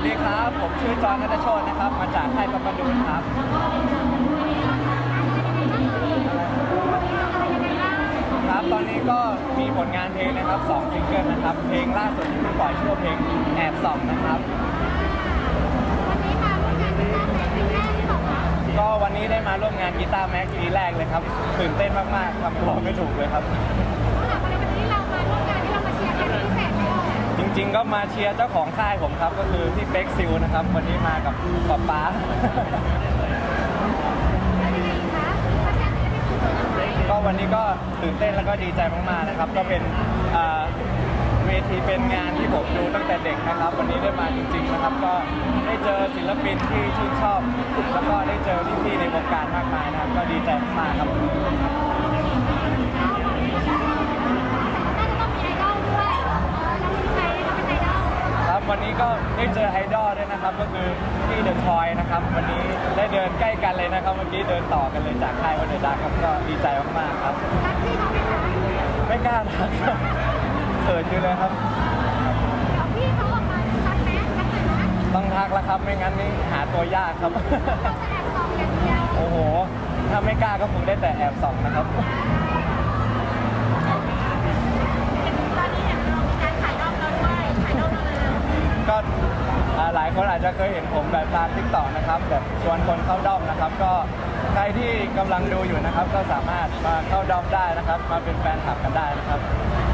วัสดีครับ ผมชื่อจอห์นนัทโชตนะครับ มาจากค่ายปัปดูนครับครับตอนนี้ก็มีผลงานเพลงนะครับ2ซิงเกิลนะครับ เพลงล่าสุดที่เพิ่งปล่อยชื่อว่าเพลงแอบส่องนะครับ ก็วันนี้ได้มาร่วมงานกีตาร์แม็กปีแรกเลยครับตื่นเต้นมากๆทำบอกไม่ถูกเลยครับ ริง ๆ ก็มาเชียร์เจ้าของค่ายผมครับก็คือพี่เป๊กซิลนะครับ วันนี้มากับป๊าป๊า ก็วันนี้ก็ตื่นเต้นแล้วก็ดีใจมากๆนะครับ ก็เป็นอ่าเวทีเป็นงานที่ผมดูตั้งแต่เด็กนะครับ วันนี้ได้มาจริง ๆนะครับ ก็ได้เจอศิลปินที่ชื่นชอบ แล้วก็ได้เจอพี่ๆในวงการมากมายนะครับ ก็ดีใจมากๆครับ นะครับก็คือพี่เดอะทอยนะครับ วันนี้ได้เดินใกล้กันเลยนะครับ เมื่อกี้เดินต่อกันเลยจากค่ายวันเดอะดาครับก็ดีใจมากๆครับไม่กล้าทักครับเขินอยู่เลยครับต้องทักแล้วครับไม่งั้นนี่หาตัวยากครับโอ้โห ถ้าไม่กล้าก็คงได้แต่แอบส่องนะครับก็ จจะเคยเห็นผมแบบตามทิกตอกนะครับแบบชวนคนเข้าด้อมนะครับ ก็ใครที่กำลังดูอยู่นะครับ ก็สามารถมาเข้าด้อมได้นะครับ มาเป็นแฟนคลับกันได้นะครับ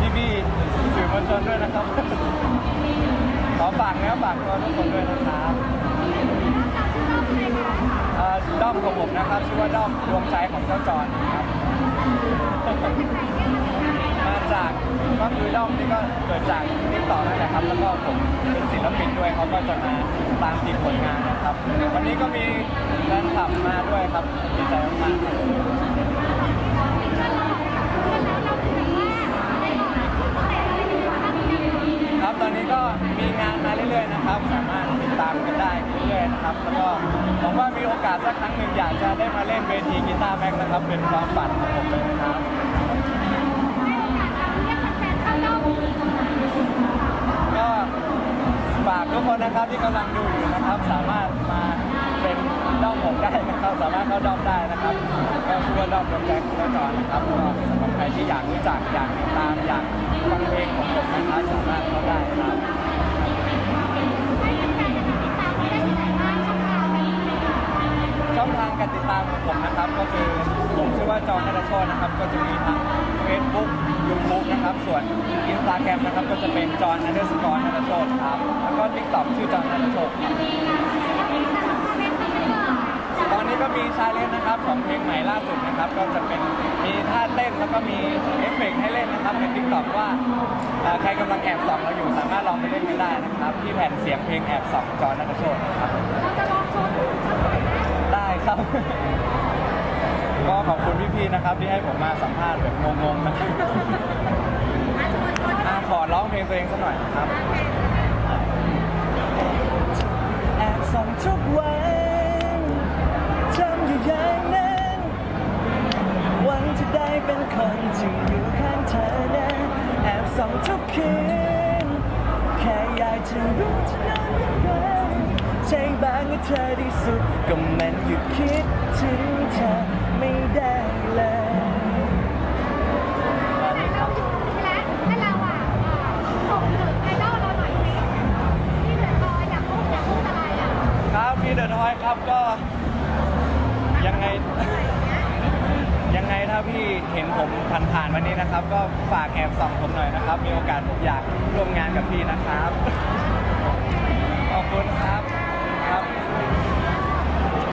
พี่พี่ๆสื่อมวลชนด้วยนะครับ ขอฝากเนื้อฝากตัวทุกคนด้วยนะครับเอ่อด้อมของผมนะครับชื่อว่าด้อมดวงใจของเจ้าจอนครับ มาจากก็คือด้อมนี่ก็เกิดจากทิกต่อนั่นแหละครับ แล้วก็ผม ลปินด้วยเขาก็จะมาตามติดผลงานนะครับ วันนี้ก็มีแฟนคลับมาด้วยครับดีใจมากๆครับตอนนี้ก็มีงานมาเรื่อยๆนะครับ สามารถติดตามกันได้เรื่อยๆนะครับแล้วก็ผมว่ามีโอกาสสักครั้งหนึ่งอยากจะได้มาเล่นเวทีกีตาร์แม็กนะครับ เป็นความฝันของผมเลยนะครับ นะครับที่กำลังดูอยู่นะครับ สามารถมาเป็นด้อมผมได้นะครับ สามารถเข้าด้อมได้นะครับก็ชื่อว่าด้อมดวงใจของเจ้าจอนนะครับก็สำหรับใครที่อยากรู้จักอยากติดตามอยากฟังเพลงของผมนะครับสามารถเข้าได้ครับช่องทางการติดตามของผมนะครับ ก็คือผมชื่อว่าจอห์นนัทโชตนะครับ ก็จะมีทั้ง Facebook YouTube นะครับ ส่วน Instagram นะครับ ก็จะเป็นจอห์นนัทสกอร์นัทโชตครับ แล้วก็ TikTok ชื่อจอห์นนัทโชตครับตอนนี้ก็มีชาเลนจ์นะครับของเพลงใหม่ล่าสุดนะครับ ก็จะเป็นมีท่าเต้นแล้วก็มีเอฟเฟกต์ให้เล่นนะครับใน TikTok ว่าเอ่อใครกำลังแอบส่องเราอยู่สามารถลองไปเล่นกันได้นะครับ ที่แผ่นเสียงเพลงแอบส่องจอห์นนัทโชตครับ ได้ครับ ก็ขอบคุณพี่ๆนะครับที่ให้ผมมาสัมภาษณ์แบบงงๆนะครับอะขอร้องเพลงตัวเองสักหน่อยนะครับแอบส่องทุกวันทำอยู่อย่างนั้นหวังจะได้เป็นคนที่อยู่ข้างเธอนะแอบส่องทุกคืนแค่อยากจะรู้จะนอน เธอที่สุดก็มันหยุดคิดถึงเธอไม่ได้เลยครับพี่เดอะทอยครับก็ยังไง ยังไงถ้าพี่เห็นผมผ่านๆวันนี้นะครับ ก็ฝากแอบส่องผมหน่อยนะครับ มีโอกาสผมอยากร่วมงานกับพี่นะครับ ขอบคุณครับ